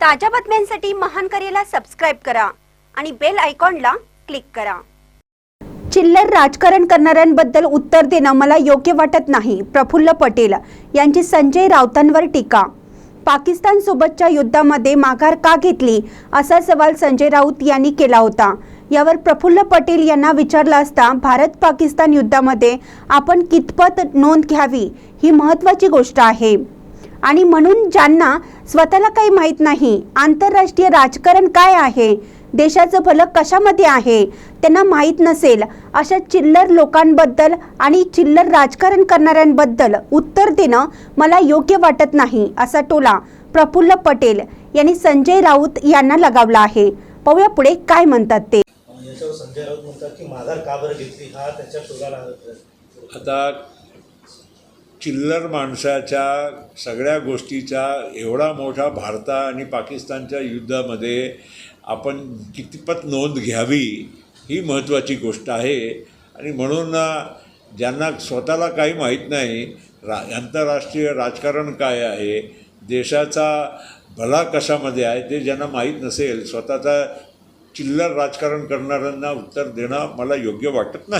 ताज्या बातम्यांसाठी महान करेला सबस्क्राईब करा आणि बेल आयकॉनला क्लिक करा. चिल्लर राजकारण करणाऱ्यांबद्दल उत्तर देणं मला योग्य वाटत नाही प्रफुल्ल पटेल यांची संजय राऊतांवर टीका. पाकिस्तान सोबतच्या युद्धामध्ये माघार का घेतली? असा सवाल संजय राऊत यांनी केला होता. यावर प्रफुल्ल पटेल यांना विचारलं असता भारत पाकिस्तान युद्धामध्ये आपण कितपत नोंद घ्यावी ही महत्त्वाची गोष्ट आहे. आणि म्हणून ज्यांना स्वतःला काही माहीत नाही आंतरराष्ट्रीय राजकारण काय आहे देशाचं भलं कशामध्ये आहे त्यांना माहीत नसेल अशा चिल्लर लोकांबद्दल आणि चिल्लर राजकारण करणाऱ्यांबद्दल उत्तर देणं मला योग्य वाटत नाही असा टोला प्रफुल्ल पटेल यांनी संजय राऊत यांना लगावला आहे. पाहूया पुढे काय म्हणतात ते. संजय राऊत म्हणतात की माघार का बरं घेतली? हा त्याच्या शोधाला आता चिल्लर माणसाच्या सगळ्या गोष्टीचा एवढा मोठा भारता आणि पाकिस्तानच्या युद्धामध्ये आपण कितपत नोंद घ्यावी ही महत्त्वाची गोष्ट आहे. आणि म्हणून ज्यांना स्वतःला काही माहीत नाही रा आंतरराष्ट्रीय राजकारण काय आहे देशाचा भला कशामध्ये आहे ते ज्यांना माहीत नसेल स्वतःचा चिल्लर राजकारण करणाऱ्यांना उत्तर देणं मला योग्य वाटत नाही.